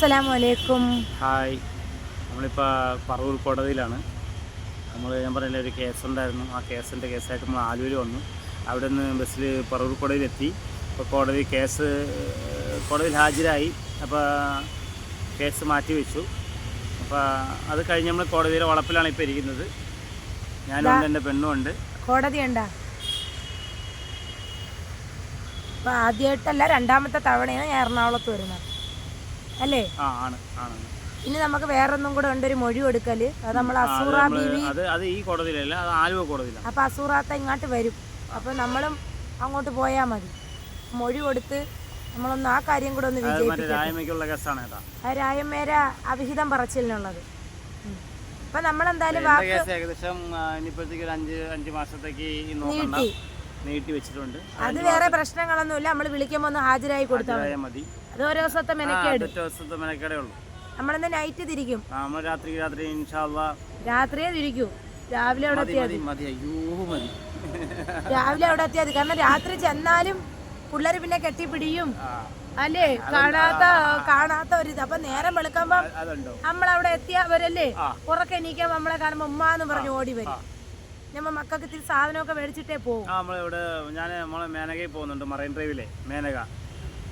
അസ്സലാമു അലൈക്കും ഹായ്. നമ്മളിപ്പോൾ പറവൂർ കോടതിയിലാണ്. നമ്മൾ ഞാൻ പറഞ്ഞില്ല ഒരു കേസ് ഉണ്ടായിരുന്നു. ആ കേസിന്റെ കേസായിട്ട് നമ്മൾ ആലുവയിൽ വന്നു. അവിടെ നിന്ന് ബസ്സിൽ പറവൂർ കോടതിയിലെത്തി. അപ്പോൾ കോടതി കേസ് കോടതിയിൽ ഹാജരായി. അപ്പോൾ കേസ് മാറ്റി വെച്ചു. അപ്പോൾ അത് കഴിഞ്ഞ് നമ്മൾ കോടതിയിലെ വളപ്പിലാണ് ഇപ്പോൾ ഇരിക്കുന്നത്. ഞാനുണ്ട് എന്റെ പെണ്ണുമുണ്ട് കോടതി ഉണ്ടാ അപ്പോൾ ആദ്യമായിട്ടല്ല രണ്ടാമത്തെ തവണയാണ് ഞാൻ എറണാകുളത്ത് വരുന്നത്. അല്ലേ? ആ ആണ് ആണ്. ഇനി നമുക്ക് വേറൊന്നും കൂടെ ഉണ്ട് ഒരു മൊഴി കൊടുക്കൽ. അത് നമ്മൾ അസൂറ ബീവി അത് അത് ഈ കോടതിയിലല്ല അത് ആലുവ കോടതിയിലാണ്. അപ്പൊ അസൂറാത്ത ഇങ്ങോട്ട് വരും. അപ്പൊ നമ്മളും അങ്ങോട്ട് പോയാൽ മതി. മൊഴി കൊടുത്ത് നമ്മളൊന്ന് ആ കാര്യം കൂടെ ഒന്ന് വിജയിപ്പിക്കാം ആ രായമേര അവിഹിതം പറച്ചിലിനുള്ളത്. അപ്പൊ നമ്മളെന്തായാലും ഏകദേശം അഞ്ച് അഞ്ച് മാസത്തേക്ക് നീട്ടി. നീട്ടി വെച്ചിട്ടുണ്ട്. അത് വേറെ പ്രശ്നങ്ങളൊന്നുമില്ല. നമ്മൾ വിളിക്കുമ്പോൾ ഒന്ന് ഹാജരായി കൊടുത്താൽ മതി. ദിവസത്തെ മെനക്കേട്. ഒറ്റ ദിവസത്തെ മെനക്കേടേ ഉള്ളൂ. നമ്മളിന്ന് നൈറ്റ് തിരിക്കും. ആ, രാത്രി രാത്രി ഇൻഷാല്ല രാത്രിയെ തിരിക്കൂ. രാവിലെ അവിടെ മതി എത്തിയാൽ മതി മതി. അയ്യോ മതി. രാവിലെ അവിടെ എത്തിയാൽ മതി? കാരണം രാത്രി ചെന്നാലും പിള്ളേർ പിന്നെ കെട്ടിപ്പിടിയും. ആ, അല്ലേ? കാണാത്ത കാണാത്ത ഒരു ഇത്. അപ്പൊ നേരം വെളുക്കുമ്പോ അതുണ്ടോ? നമ്മളവിടെ എത്തിയവരല്ലേ ആ. ഉറക്കെ എണീക്കാൻ നമ്മളെ കാണുമ്പോ ഉമ്മാന്ന് പറഞ്ഞ് ഓടി വരും. നമ്മ മക്കൾക്ക് ഇത്തിരി സാധനമൊക്കെ മേടിച്ചിട്ടേ പോകും ആ നമ്മളിവിടെ ഞാൻ നമ്മളെ മേനകയിൽ പോകുന്നുണ്ട് മറൈൻ ഡ്രൈവിലെ. മേനക.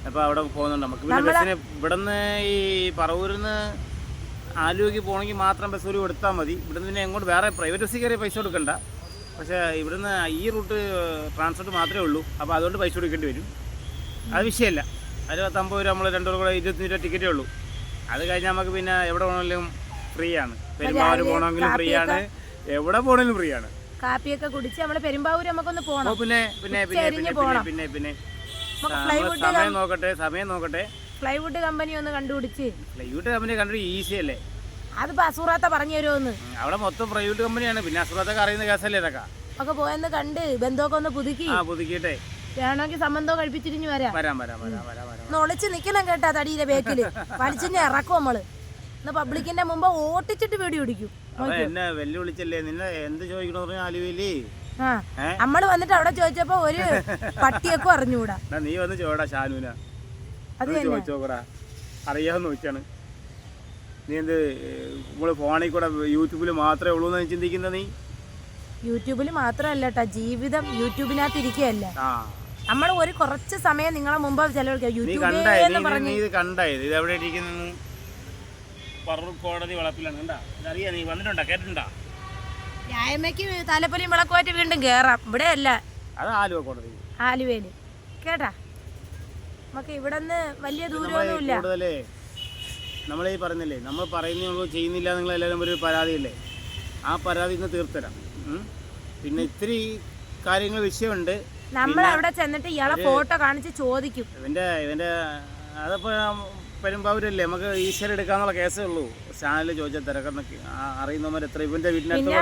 അപ്പോൾ അവിടെ പോകുന്നുണ്ട്. നമുക്ക് പിന്നെ ബസ്സിന് ഇവിടുന്ന് ഈ പറവൂരിൽ നിന്ന് ആലുവയ്ക്ക് പോകണമെങ്കിൽ മാത്രം ബസ് ഒരു കൊടുത്താൽ മതി. ഇവിടുന്ന് പിന്നെ എങ്ങോട്ട് വേറെ പ്രൈവറ്റ് ബസ്സിൽ കയറി പൈസ കൊടുക്കണ്ട. പക്ഷേ ഇവിടുന്ന് ഈ റൂട്ട് ട്രാൻസ്പോർട്ട് മാത്രമേ ഉള്ളൂ. അപ്പോൾ അതുകൊണ്ട് പൈസ കൊടുക്കേണ്ടി വരും. അത് വിഷയമല്ല. അതിൽ പത്തമ്പത് രൂപ നമ്മൾ രണ്ടു കൂടെ ഇരുപത്തി രൂപ ടിക്കറ്റേ ഉള്ളൂ. അത് കഴിഞ്ഞാൽ നമുക്ക് പിന്നെ എവിടെ പോകണമെങ്കിലും ഫ്രീ ആണ്. പെരുമാവൂർ പോകണമെങ്കിലും ഫ്രീ ആണ്. എവിടെ പോകണമെങ്കിലും ഫ്രീ ആണ്. കാപ്പിയൊക്കെ കുടിച്ച് നമ്മൾ പെരുമ്പാവൂര് നമുക്കൊന്ന് പോകണം പിന്നെ പിന്നെ പിന്നെ പിന്നെ പിന്നെ സമയം നോക്കട്ടെ സമയം നോക്കട്ടെ. ഫ്ലൈവുഡ് കമ്പനി ഒന്ന് കണ്ടുപിടിച്ച്. പ്രൈവറ്റ് കമ്പനി കണ്ടു ഈസി അല്ലേ? അത് അസൂറാത്ത പറഞ്ഞു തരുമെന്ന് അവിടെ മൊത്തം പ്രൈവറ്റ് കമ്പനിയാണ് പിന്നെ അസുഖത്തൊക്കെ അറിയുന്ന കേസല്ലേ ഇതൊക്കെ? ഒക്കെ പോയെന്ന് കണ്ട് ബന്ധമൊക്കെ ഒന്ന് പുതുക്കി. ആ പുതുക്കിട്ടെ വേണമെങ്കിൽ സംബന്ധം കഴിപ്പിച്ചിരിഞ്ഞു വരാം. വരാം വരാം വരാം വരാം വരാം. ഒന്ന് ഒളിച്ച് നിക്കണം കേട്ടാ തടിയിലെ ബേക്കിൽ വലിച്ചിന്നെ ഇറക്കും നമ്മൾ. ഇന്ന് പബ്ലിക്കിന്റെ മുമ്പ് ഓട്ടിച്ചിട്ട് വീടി പിടിക്കും. എന്നെ വെല്ലുവിളിച്ചല്ലേ? നിന്നെ എന്ത് ചോദിക്കണമെന്ന് പറഞ്ഞാൽ? നമ്മൾ വന്നിട്ട് അവിടെ ചോദിച്ചപ്പോ ഒരു പട്ടിയൊക്കെ അറിഞ്ഞൂടാ. നീ വന്ന് ചോടാ ഷാനുന അത് ഒന്ന് അറിയാന്ന് നോക്കിയാണ് നീ എന്ത് നമ്മൾ ഫോണിൽ കൂടെ യൂട്യൂബിൽ മാത്രമേ ഉള്ളൂ എന്ന് ചിന്തിക്കുന്ന നീ? യൂട്യൂബിൽ മാത്രമല്ല കേട്ടാ ജീവിതം യൂട്യൂബിനകത്ത് ഇരിക്കുകയല്ല നമ്മൾ ഒരു കുറച്ച് സമയം നിങ്ങളെ മുമ്പ് ചെലവഴിക്കാം യൂട്യൂബേ കണ്ടായത് ഇത് എവിടെ ഇരിക്കുന്നു? പറൂർ കോടതി വളപ്പിലാണ്. കണ്ടാ? ഇതറിയാ നീ വന്നിട്ടുണ്ടാ? കേട്ടിട്ടുണ്ടാ? ന്യായമയ്ക്ക് തലപ്പൊലിയും വിളക്കുമായിട്ട് വീണ്ടും കേറാം. ഇവിടെ അല്ല അത് ആലുവ കോടതി. ആലുവേൽ. കേട്ടാ? നമുക്ക് ഇവിടെ നിന്ന് വലിയ ദൂരമൊന്നുമില്ല. കൂടുതലേ ഈ പറഞ്ഞില്ലേ നമ്മൾ പറയുന്നുള്ളൂ ചെയ്യുന്നില്ല നിങ്ങൾ എല്ലാവരും ഒരു പരാതിയില്ലേ? ആ പരാതി ഇന്ന് തീർത്തരാം. പിന്നെ ഇത്തിരി കാര്യങ്ങൾ വിഷയമുണ്ട്. നമ്മൾ അവിടെ ചെന്നിട്ട് ഇയാളെ ഫോട്ടോ കാണിച്ച് ചോദിക്കും. ഇവന്റെ ഇവന്റെ അതപ്പോൾ പെരുമ്പാവൂരല്ലേ? നമുക്ക് ഈശ്വരം എടുക്കാന്നുള്ള കേസേ ഉള്ളൂ. ചാനലിൽ ചോദിച്ചാൽ തിരക്കുന്നൊക്കെ അറിയുന്നവർ എത്ര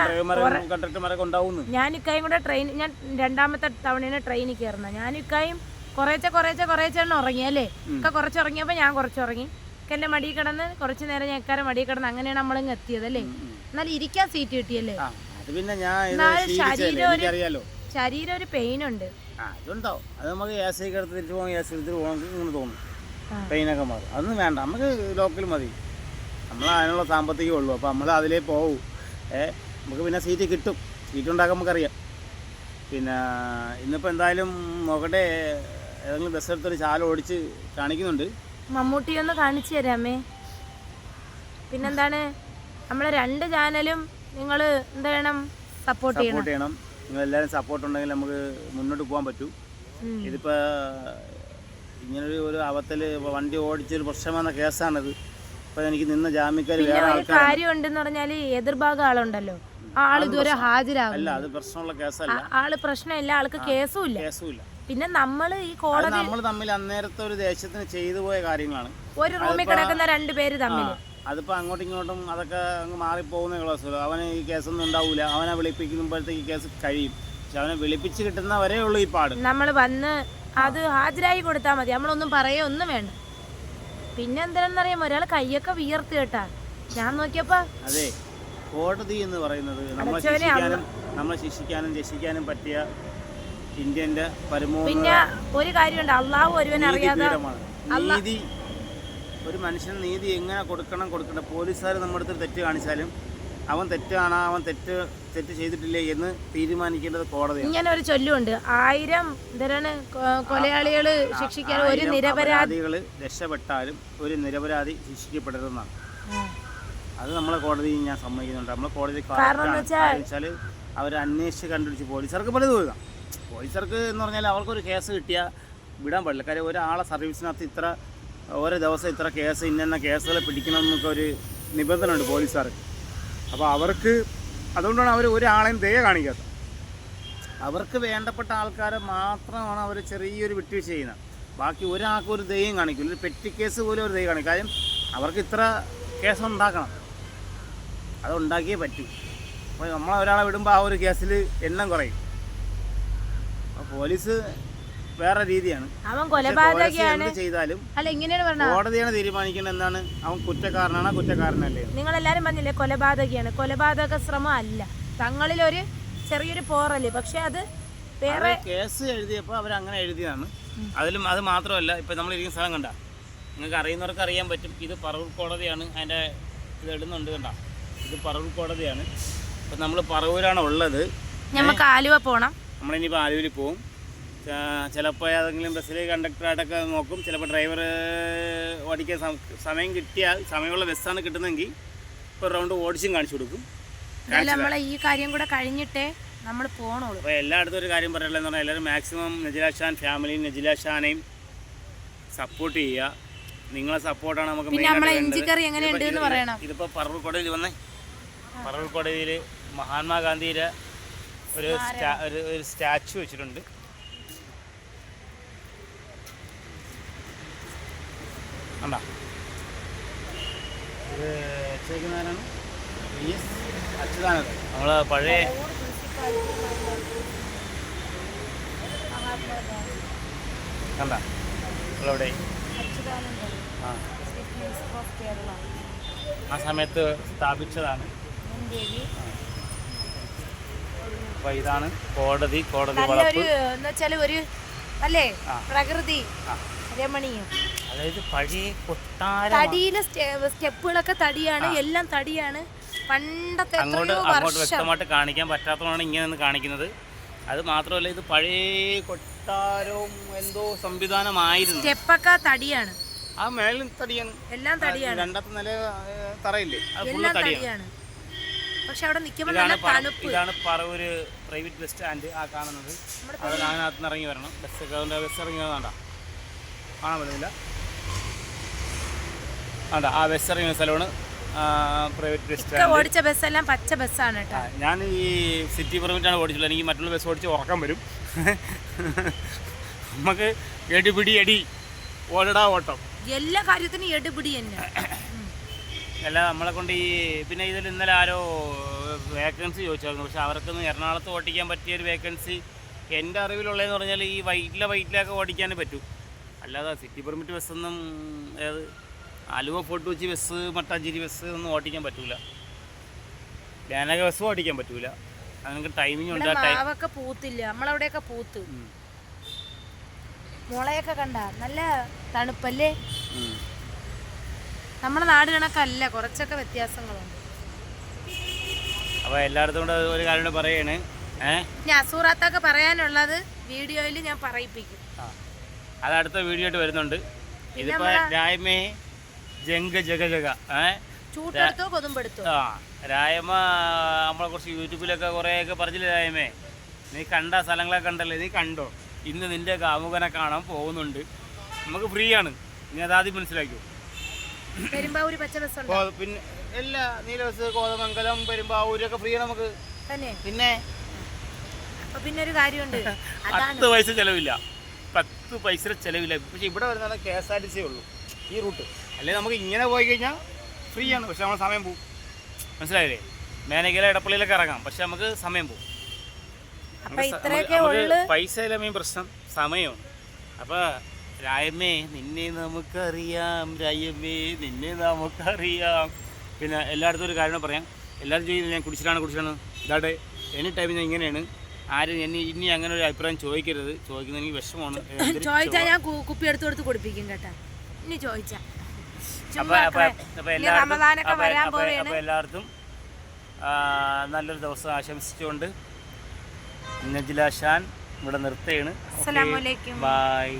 ഡ്രൈവർമാരും കണ്ടക്ടർമാരൊക്കെ ഉണ്ടാവുന്നു ഞാൻ ഇക്കായും കൂടെ ട്രെയിൻ ഞാൻ രണ്ടാമത്തെ തവണയാണ് ട്രെയിനിൽ കയറുന്നത് ഞാൻ ഇക്കായും കുറേച്ചെ കുറേച്ചെ കുറേച്ചെ എണ്ണം ഉറങ്ങി അല്ലേ? ഒക്കെ കുറച്ച് ഉറങ്ങിയപ്പോൾ ഞാൻ കുറച്ച് ഉറങ്ങി. മടിയിൽ കിടന്ന് കുറച്ച് നേരം ഞാൻ ഇക്കാരെ മടി കിടന്ന് അങ്ങനെയാണ് നമ്മളിങ്ങ് എത്തിയത് അല്ലേ? എന്നാൽ ഇരിക്കാൻ സീറ്റ് കിട്ടിയല്ലേ? പിന്നെ ഞാൻ ശരീരം ഒരു- ശരീരം ഒരു പെയിൻ ഉണ്ട്. അതുണ്ടാവും അത് നമുക്ക് എ സി എടുത്ത് തിരിച്ചു പോകാൻ എ സി എടുത്തിട്ട് പോകാൻ ഇങ്ങനെ തോന്നും. ആ. പെയിനൊക്കെ മാറും. അതൊന്നും വേണ്ട. നമുക്ക് ലോക്കൽ മതി. നമ്മൾ അതിനുള്ള സാമ്പത്തികം ഉള്ളൂ. അപ്പോൾ നമ്മൾ അതിലേ പോവും. ഏ നമുക്ക് പിന്നെ സീറ്റ് കിട്ടും. സീറ്റ് ഉണ്ടാക്കാൻ നമുക്കറിയാം. പിന്നെ ഇന്നിപ്പോൾ എന്തായാലും നോക്കട്ടെ. ഏതെങ്കിലും ബസ് എടുത്തൊരു ചാല ഓടിച്ച് കാണിക്കുന്നുണ്ട്. മമ്മൂട്ടി ഒന്ന് കാണിച്ചു തരാമേ പിന്നെന്താണ്? നമ്മളെ രണ്ട് ചാനലും നിങ്ങൾ എന്ത് വേണം സപ്പോർട്ട് ചെയ്യണം. നിങ്ങൾ എല്ലാവരും സപ്പോർട്ട് ഉണ്ടെങ്കിൽ നമുക്ക് മുന്നോട്ട് പോകാൻ പറ്റൂ. ഇതിപ്പോൾ ഇങ്ങനൊരു ഒരു അവത്തിൽ വണ്ടി ഓടിച്ചൊരു പ്രശ്നം വന്ന കേസാണിത്. അപ്പൊ എനിക്ക് നിന്ന ജാമ്യക്കാർ വേറെ ആൾക്കാർ കാര്യം ഉണ്ടെന്ന് പറഞ്ഞാൽ എതിർഭാഗം ആളുണ്ടല്ലോ ആ ആൾ ഇതുവരെ ഹാജരാകും അല്ല അത് പ്രശ്നമുള്ള കേസല്ല. ആൾ പ്രശ്നമില്ല ആൾക്ക് കേസും ഇല്ല കേസും ഇല്ല പിന്നെ നമ്മൾ ഈ അത് കോടതി നമ്മൾ തമ്മിൽ അന്നേരത്തെ ഒരു ദേശത്തിന് ചെയ്തു പോയ കാര്യങ്ങളാണ്. ഒരു റൂമിൽ കിടക്കുന്ന രണ്ട് പേര് തമ്മിൽ അതിപ്പോ അങ്ങോട്ടും ഇങ്ങോട്ടും അതൊക്കെ അങ്ങ് മാറിപ്പോകുന്ന ക്ലാസ്സുള്ളൂ അവന് ഈ കേസൊന്നും ഉണ്ടാവില്ല അവനെ വിളിപ്പിക്കുമ്പോഴത്തേക്ക് ഈ കേസ് കഴിയും. പക്ഷെ അവനെ വിളിപ്പിച്ച് കിട്ടുന്ന വരേ ഉള്ളൂ ഈ പാട്. നമ്മൾ വന്ന് അത് ഹാജരായി കൊടുത്താൽ മതി. നമ്മളൊന്നും പറയൊന്നും വേണ്ട. പിന്നെ എന്തിനാണെന്നറിയാമോ ഒരാൾ കൈയൊക്കെ വിയർത്ത് കേട്ടാ. ഞാൻ നോക്കിയപ്പോ അതെ കോടതി എന്ന് പറയുന്നത് നമ്മളെ ശിക്ഷിക്കാനും നമ്മളെ ശിക്ഷിക്കാനും രക്ഷിക്കാനും പറ്റിയ ഇന്ത്യന്റെ പരമോന്നത പിന്നെ ഒരു കാര്യമുണ്ട്. അള്ളാഹു ഒരുവൻ അറിയാതെ നീതി ഒരു മനുഷ്യന് നീതി എങ്ങനെ കൊടുക്കണം കൊടുക്കണം പോലീസുകാർ നമ്മുടെ അടുത്ത് തെറ്റ് കാണിച്ചാലും അവൻ തെറ്റാണ് അവൻ തെറ്റ് തെറ്റ് ചെയ്തിട്ടില്ലേ എന്ന് തീരുമാനിക്കേണ്ടത് കോടതിയാണ്. ഇങ്ങനെ ഒരു ചൊല്ലുണ്ട്. ആയിരം എന്താണ് കൊലയാളികൾ ശിക്ഷിക്കാൻ ഒരു നിരപരാധികൾ നിരപരാധി രക്ഷപ്പെട്ടാലും ഒരു നിരപരാധി ശിക്ഷിക്കപ്പെടരുതെന്നാണ് അത് നമ്മളെ കോടതി ഞാൻ സമ്മതിക്കുന്നുണ്ട്. നമ്മളെ കോടതി കാരണം വെച്ചാൽ- അവർ അന്വേഷിച്ച് കണ്ടുപിടിച്ച് പോലീസുകാർക്ക് പലതും എഴുതാം പോലീസുകാർക്ക് എന്ന് പറഞ്ഞാൽ അവർക്കൊരു കേസ് കിട്ടിയാൽ വിടാൻ പാടില്ല. കാര്യം ഒരാളെ സർവീസിനകത്ത് ഇത്ര ഓരോ ദിവസം ഇത്ര കേസ് ഇന്ന കേസുകൾ പിടിക്കണം എന്നൊക്കെ ഒരു നിബന്ധന ഉണ്ട് പോലീസുകാർക്ക്. അപ്പോൾ അവർക്ക് അതുകൊണ്ടാണ് അവർ ഒരാളെയും ദയ കാണിക്കാത്തത്. അവർക്ക് വേണ്ടപ്പെട്ട ആൾക്കാരെ മാത്രമാണ് അവർ ചെറിയൊരു വിട്ടുവീഴ്ച ചെയ്യുന്നത്. ബാക്കി ഒരാൾക്കും ഒരു ദയം കാണിക്കില്ല. ഒരു പെറ്റി കേസ് പോലും ഒരു ദയം കാണിക്കും കാര്യം അവർക്ക് ഇത്ര കേസ് ഉണ്ടാക്കണം. അത് ഉണ്ടാക്കിയേ പറ്റൂ. അപ്പോൾ നമ്മൾ ഒരാളെ വിടുമ്പോൾ ആ ഒരു കേസിൽ എണ്ണം കുറയും. അപ്പോൾ പോലീസ് വേറെ രീതിയാണ്. അവൻ കൊലപാതകയാണ്. ചെയ്താലും അല്ല ഇങ്ങനെയാണ് പറഞ്ഞത്. കോടതിയാണ് തീരുമാനിക്കുന്നത് എന്താണ് അവൻ കുറ്റക്കാരനാണ് കുറ്റക്കാരനല്ലേ? നിങ്ങൾ എല്ലാരും പറഞ്ഞില്ലേ കൊലപാതകയാണ്. കൊലപാതക ശ്രമം അല്ല. തങ്ങളിലൊരു ചെറിയൊരു പോറല്ലേ. പക്ഷെ അത് വേറെ കേസ് എഴുതിയപ്പോൾ അവർ അങ്ങനെ എഴുതിയതാണ്. അതിലും അത് മാത്രമല്ല ഇപ്പൊ നമ്മൾ ഇരിക്കുന്ന സ്ഥലം കണ്ട. നിങ്ങൾക്ക് അറിയുന്നവർക്ക് അറിയാൻ പറ്റും. ഇത് പറവൂർ കോടതിയാണ്. അതിന്റെ ഇത് ഇടുന്നുണ്ട് കണ്ട. ഇത് പറവൂർ കോടതിയാണ്. ഇപ്പൊ നമ്മൾ പറവൂരാണ് ഉള്ളത്. നമുക്ക് ആലുവ പോണം. നമ്മളിനിയിപ്പോൾ ആലുവിൽ പോവും. ചിലപ്പോൾ ഏതെങ്കിലും ബസ്സിൽ കണ്ടക്ടറായിട്ടൊക്കെ നോക്കും. ചിലപ്പോൾ ഡ്രൈവർ ഓടിക്കാൻ സമയം കിട്ടിയാൽ സമയമുള്ള ബസ്സാണ് കിട്ടുന്നതെങ്കിൽ ഇപ്പോൾ റൗണ്ട് ഓടിച്ചും കാണിച്ചു കൊടുക്കും. നമ്മളെ ഈ കാര്യം കൂടെ കഴിഞ്ഞിട്ടേ നമ്മൾ പോകണുള്ളൂ അപ്പോൾ എല്ലായിടത്തും ഒരു കാര്യം പറയാനുള്ളതെന്ന് പറഞ്ഞാൽ എല്ലാവരും മാക്സിമം നജില ഷാൻ ഫാമിലിയും നജില ഷാനെയും സപ്പോർട്ട് ചെയ്യുക. നിങ്ങളെ സപ്പോർട്ടാണ് നമുക്ക് പിന്നെ നമ്മളെ. ഇഞ്ചിക്കറി എങ്ങനെയുണ്ട് എന്ന് പറയണം. ഇതിപ്പോൾ പറവൂർ കോടതിയിൽ വന്നേ. പറവൂർ കോടതിയിൽ മഹാത്മാഗാന്ധിയുടെ ഒരു സ്റ്റാ- ഒരു ഒരു സ്റ്റാച്ചു വെച്ചിട്ടുണ്ട്. കണ്ടാ? ഇത് വെച്ചേക്കുന്നവരാണ് വി എസ് അച്യുതാനന്ദൻ. നമ്മൾ പഴയ കണ്ട? നമ്മളവിടെ? ആ. ആ സമയത്ത് സ്ഥാപിച്ചതാണ്. അപ്പൊ ഇതാണ് കോടതി കോടതി നല്ലൊരു വളപ്പ്. ഒരു അല്ലേ? പ്രകൃതി. ആ. രമണീയം അതായത് പഴയ തടിയിലെ സ്റ്റെപ്പുകളൊക്കെ തടിയാണ് എല്ലാം തടിയാണ്. പണ്ടത്തെ അങ്ങോട്ട് അങ്ങോട്ട് വ്യക്തമായിട്ട് കാണിക്കാൻ പറ്റാത്തതാണ് ഇങ്ങനെ കാണിക്കുന്നത്. അത് മാത്രമല്ല ഇത് പഴയ കൊട്ടാരവും എന്തോ സംവിധാനമായിരുന്നു. സ്റ്റെപ്പൊക്കെ തടിയാണ്. ആ മേളിൽ തടിയാണ്. എല്ലാം തടിയാണ്. രണ്ടാമത്തെ നില തറയില്ലേ? എല്ലാം തടിയാണ്. പക്ഷെ അവിടെ നിൽക്കുമ്പോൾ നല്ല തണുപ്പ്. ഇതാണ് പറവൂര് പ്രൈവറ്റ് ബസ് സ്റ്റാൻഡ് ആ കാണുന്നത്. അവിടെ അതിനകത്ത് നിന്ന് ഇറങ്ങി വരണം. ബസ് ബസ് ഇറങ്ങി വേണ്ട കാണാൻ പറ്റുന്നില്ല. ആ ബസ് ഇറങ്ങിയ സ്ഥലമാണ്. പ്രൈവറ്റ് ബസ് ഓടിച്ച ബസ്സെല്ലാം പച്ച ബസ്സാണ് കേട്ടോ. ഞാൻ ഈ സിറ്റി പെർമിറ്റാണ് ഓടിച്ചുള്ളത്. എനിക്ക് മറ്റുള്ള ബസ് ഓടിച്ച് ഉറക്കം വരും. നമുക്ക് എടുപിടി അടി ഓടടാ ഓട്ടം. എല്ലാ കാര്യത്തിനും എടുപിടി തന്നെ. അല്ല നമ്മളെ കൊണ്ട് ഈ പിന്നെ ഇതിൽ ഇന്നലെ ആരോ വേക്കൻസി ചോദിച്ചായിരുന്നു. പക്ഷെ അവർക്കൊന്നും എറണാകുളത്ത് ഓടിക്കാൻ പറ്റിയ ഒരു വേക്കൻസി എന്റെ അറിവിലുള്ളതെന്ന് പറഞ്ഞാൽ ഈ വൈറ്റിലെ വൈറ്റിലൊക്കെ ഓടിക്കാനേ പറ്റൂ. അല്ലാതെ സിറ്റി പെർമിറ്റ് ബസ്സൊന്നും ഏത് Aluva fort Kochi bus Mattancherry bus ഒന്നും ഓടിക്കാൻ പറ്റൂല. ധ്യാനക ബസ് ഓടിക്കാൻ പറ്റൂല. അതിനൊക്കെ ടൈമിംഗ് ഉണ്ട്. മാവൊക്കെ പൂത്തില്ല. നമ്മളവിടെയൊക്കെ പൂത്ത്. മുളയൊക്കെ കണ്ട? നല്ല തണുപ്പല്ലേ? നമ്മുടെ നാട് കണക്കല്ല. കുറച്ചൊക്കെ വ്യത്യാസങ്ങളുണ്ട്. അപ്പോൾ എല്ലായിടത്തും കൂടെ ഒരു കാര്യം പറയാണ്. ഞാൻ അസൂറാത്തൊക്കെ പറയാനുള്ളത് വീഡിയോയിൽ ഞാൻ പറയിപ്പിക്കും. ആ. അത് അടുത്ത വീഡിയോ ആയിട്ട് വരുന്നുണ്ട്. ഇതിപ്പോ രായ്മേ ജംഗ ജഗ ജഗ ഏഹ് ചൂട്ടെടുത്തോ കൊതുമ്പെടുത്തോ? ആ രായമ നമ്മളെ കുറച്ച് യൂട്യൂബിലൊക്കെ കുറേയൊക്കെ പറഞ്ഞില്ലേ രായമേ? നീ കണ്ട സ്ഥലങ്ങളൊക്കെ കണ്ടല്ലേ? നീ കണ്ടോ? ഇന്ന് നിന്റെ കാമുകനെ കാണാൻ പോകുന്നുണ്ട്. നമുക്ക് ഫ്രീ ആണ്. നീ അതാദ്യം മനസ്സിലാക്കൂ പെരുമ്പാവൂര് പിന്നെ എല്ലാ നീലവസ് കോതമംഗലം പെരുമ്പാവൂരൊക്കെ ഫ്രീ ആണ് നമുക്ക്. പിന്നെ പിന്നെ ഒരു കാര്യമുണ്ട്. പത്ത് പൈസ ചിലവില്ല. പത്ത് പൈസ ചിലവില്ല. പക്ഷേ ഇവിടെ വരുന്ന K S R T C ഉള്ളൂ. ഈ റൂട്ട്. അല്ലെങ്കിൽ നമുക്ക് ഇങ്ങനെ പോയി കഴിഞ്ഞാൽ ഫ്രീ ആണ്. പക്ഷെ നമ്മൾ സമയം പോകും മനസ്സിലായില്ലേ? മേനകയിലെ ഇടപ്പള്ളിയിലൊക്കെ ഇറങ്ങാം. പക്ഷെ നമുക്ക് സമയം പോകും പൈസ ഇല്ല മെയിൻ പ്രശ്നം? സമയമാണ് അപ്പോൾ രായമ്മേ നിന്നെ നമുക്കറിയാം. രായമ്മേ നിന്നെ നമുക്കറിയാം. പിന്നെ എല്ലായിടത്തും ഒരു കാര്യം പറയാം. എല്ലാവരും ചെയ്യുന്നത് ഞാൻ കുടിച്ചിട്ടാണ് കുടിച്ചിട്ടാണ് ഇതാട്ടെ എനി ടൈം ഞാൻ ഇങ്ങനെയാണ്. ആരും എന്നെ ഇനി അങ്ങനെ ഒരു അഭിപ്രായം ചോദിക്കരുത്. ചോദിക്കുന്നത് എനിക്ക് വിഷമമാണ്. ചോദിച്ചാൽ ചോദിച്ചാ ഞാൻ കുപ്പി എടുത്ത് കൊടുത്ത് കുടിപ്പിക്കും കേട്ടാ. ഇനി ചോദിച്ചാ. അപ്പൊ എല്ലാവർക്കും നല്ലൊരു ദിവസം ആശംസിച്ചുകൊണ്ട് നജില ഷാൻ ഇവിടെ നിർത്തുകയാണ്. അസ്സലാമു അലൈക്കും. ബൈ.